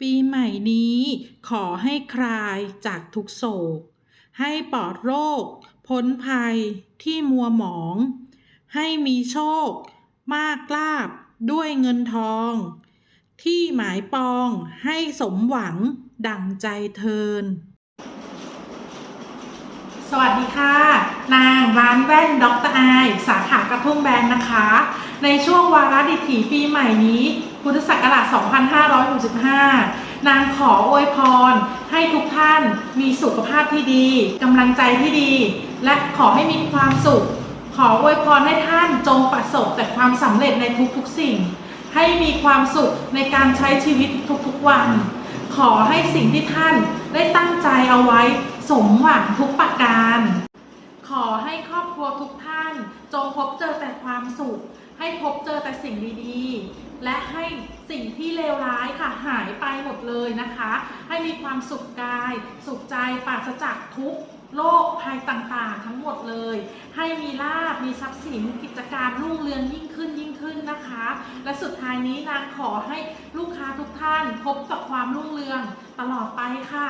ปีใหม่นี้ขอให้คลายจากทุกโศก ให้ปลอดโรค พ้นภัยที่มัวหมอง ให้มีโชค มากลาบด้วยเงินทอง ที่หมายปองให้สมหวังดั่งใจเทิน สวัสดีค่ะ ร้านแว่นด็อกเตอร์ไอสาขากระทุ่มแบนนะคะ ในช่วงวาระดิถีปีใหม่นี้พุทธศักราช 2565 นางขออวยพร ให้ทุกท่านมีสุขภาพที่ดีกำลังใจที่ดี และขอให้มีความสุข ขออวยพรให้ท่านจงประสบแต่ความสำเร็จในทุกๆสิ่ง ให้มีความสุขในการใช้ชีวิตทุกๆวัน ขอให้สิ่งที่ท่านได้ตั้งใจเอาไว้สมหวังทุกประการ ขอให้ครอบครัวทุกท่าน จงพบเจอแต่ความสุข ให้พบเจอแต่สิ่งดีๆ และให้สิ่งที่เลวร้ายค่ะหายไปหมดเลยนะคะ ให้มีความสุขกาย สุขใจปราศจากทุกโรคภัยต่างๆ ทั้งหมดเลย ให้มีลาบมีทรัพย์สินกิจการรุ่งเรืองยิ่งขึ้นยิ่งขึ้นนะคะ และสุดท้ายนี้นางขอให้ลูกค้าทุกท่านพบกับความรุ่งเรืองตลอดไปค่ะ